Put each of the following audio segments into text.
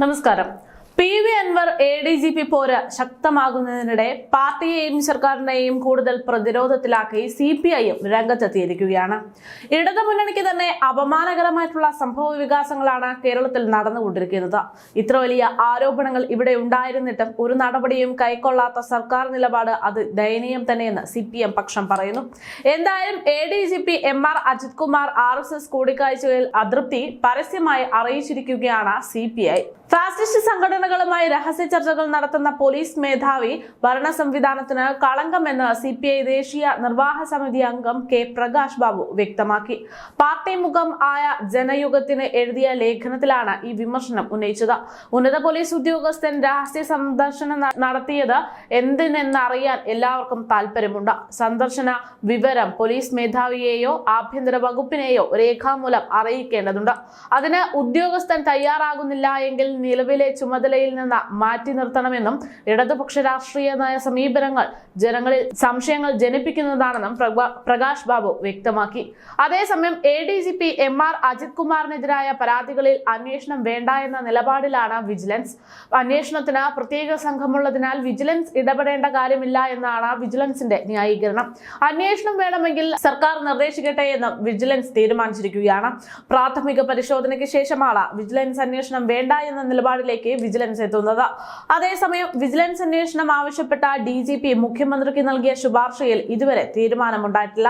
നമസ്കാരം. P V Anvar A D G P പോര് ശക്തമാകുന്നതിനിടെ പാർട്ടിയെയും സർക്കാരിനെയും കൂടുതൽ പ്രതിരോധത്തിലാക്കി സി പി ഐയും രംഗത്തെത്തിയിരിക്കുകയാണ്. ഇടതുമുന്നണിക്ക് തന്നെ അപമാനകരമായിട്ടുള്ള സംഭവ വികാസങ്ങളാണ് കേരളത്തിൽ നടന്നുകൊണ്ടിരിക്കുന്നത്. ഇത്ര വലിയ ആരോപണങ്ങൾ ഇവിടെ ഉണ്ടായിരുന്നിട്ടും ഒരു നടപടിയും കൈക്കൊള്ളാത്ത സർക്കാർ നിലപാട് അത് ദയനീയം തന്നെയെന്ന് സി പി എം പക്ഷം പറയുന്നു. എന്തായാലും A D G P M R Ajith Kumar R S S കൂടിക്കാഴ്ചകളിൽ അതൃപ്തി പരസ്യമായി അറിയിച്ചിരിക്കുകയാണ് സി പി ഐ. ഫാസിസ്റ്റ് സംഘടനകളുമായി രഹസ്യ ചർച്ചകൾ നടത്തുന്ന പോലീസ് മേധാവി ഭരണ സംവിധാനത്തിന് കളങ്കമെന്ന് സി പി ഐ ദേശീയ നിർവാഹ സമിതി അംഗം കെ പ്രകാശ് ബാബു വ്യക്തമാക്കി. പാർട്ടി മുഖം ആയ ജനയുഗത്തിന് എഴുതിയ ലേഖനത്തിലാണ് ഈ വിമർശനം ഉന്നയിച്ചത്. ഉന്നത പോലീസ് ഉദ്യോഗസ്ഥൻ രഹസ്യ സന്ദർശനം നടത്തിയത് എന്തിനെന്നറിയാൻ എല്ലാവർക്കും താല്പര്യമുണ്ട് സന്ദർശന വിവരം പോലീസ് മേധാവിയെയോ ആഭ്യന്തര വകുപ്പിനെയോ രേഖാമൂലം അറിയിക്കേണ്ടതുണ്ട്. അതിന് ഉദ്യോഗസ്ഥൻ തയ്യാറാകുന്നില്ല എങ്കിൽ നിലവിലെ ചുമതലയിൽ നിന്ന് മാറ്റി നിർത്തണമെന്നും ഇടതുപക്ഷ രാഷ്ട്രീയമായ സമീപനങ്ങൾ ജനങ്ങളിൽ സംശയങ്ങൾ ജനിപ്പിക്കുന്നതാണെന്നും പ്രകാശ് ബാബു വ്യക്തമാക്കി. അതേസമയം A D G P M R Ajith കുമാറിനെതിരായ പരാതികളിൽ അന്വേഷണം വേണ്ട എന്ന നിലപാടിലാണ് വിജിലൻസ്. അന്വേഷണത്തിന് പ്രത്യേക സംഘമുള്ളതിനാൽ വിജിലൻസ് ഇടപെടേണ്ട കാര്യമില്ല എന്നാണ് വിജിലൻസിന്റെ ന്യായീകരണം. അന്വേഷണം വേണമെങ്കിൽ സർക്കാർ നിർദ്ദേശിക്കട്ടെ എന്നും വിജിലൻസ് തീരുമാനിച്ചിരിക്കുകയാണ്. പ്രാഥമിക പരിശോധനയ്ക്ക് ശേഷമാണ് വിജിലൻസ് അന്വേഷണം വേണ്ട എന്ന നിലപാടിലേക്ക് വിജിലൻസ് എത്തുന്നത്. അതേസമയം വിജിലൻസ് അന്വേഷണം ആവശ്യപ്പെട്ട ഡി ജി പി മുഖ്യമന്ത്രിക്ക് നൽകിയ ശുപാർശയിൽ ഇതുവരെ തീരുമാനമുണ്ടായിട്ടില്ല.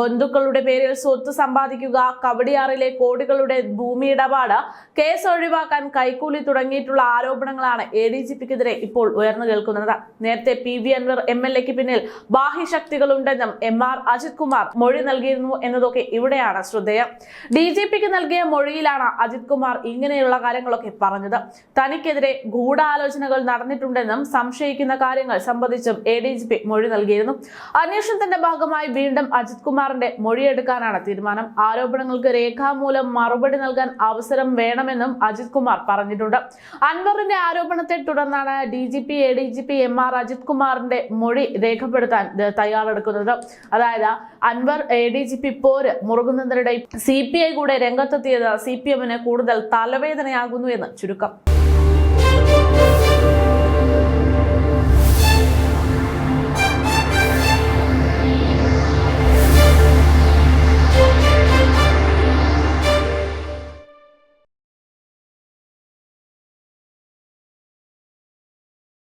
ബന്ധുക്കളുടെ പേരിൽ സ്വത്ത് സമ്പാദിക്കുക കവടിയാറിലെ കോടികളുടെ ഭൂമി ഇടപാട് കേസ് ഒഴിവാക്കാൻ കൈക്കൂലി തുടങ്ങിയിട്ടുള്ള ആരോപണങ്ങളാണ് എ ഡി ജി ഇപ്പോൾ ഉയർന്നു കേൾക്കുന്നത്. നേരത്തെ P V Anvar M L എക്ക് പിന്നിൽ ബാഹ്യശക്തികളുണ്ടെന്നും എം ആർ അജിത് കുമാർ മൊഴി നൽകിയിരുന്നു എന്നതൊക്കെ ഇവിടെയാണ് ശ്രദ്ധേയം. ഡി ജി പിക്ക് നൽകിയ മൊഴിയിലാണ് അജിത് കുമാർ ഇങ്ങനെയുള്ള കാര്യങ്ങളൊക്കെ പറഞ്ഞത്. തനിക്കെതിരെ ഗൂഢാലോചനകൾ നടന്നിട്ടുണ്ടെന്നും സംശയിക്കുന്ന കാര്യങ്ങൾ സംബന്ധിച്ചും എ ഡി ജി പി മൊഴി നൽകിയിരുന്നു. അന്വേഷണത്തിന്റെ ഭാഗമായി വീണ്ടും അജിത് കുമാറിന്റെ മൊഴിയെടുക്കാനാണ് തീരുമാനം. ആരോപണങ്ങൾക്ക് രേഖാമൂലം മറുപടി നൽകാൻ അവസരം വേണമെന്നും അജിത് കുമാർ പറഞ്ഞിട്ടുണ്ട്. അൻവറിന്റെ ആരോപണത്തെ തുടർന്നാണ് D G P A D G P M R Ajith കുമാറിന്റെ മൊഴി രേഖപ്പെടുത്താൻ തയ്യാറെടുക്കുന്നത്. അതായത് Anvar A D G P പോര് മുറുകുന്നതിനിടെ സി പി ഐ കൂടെ രംഗത്തെത്തിയത് സി പി എമ്മിന് കൂടുതൽ തലവേദനയാകുന്നു എന്ന് ചുരുക്കം Boca.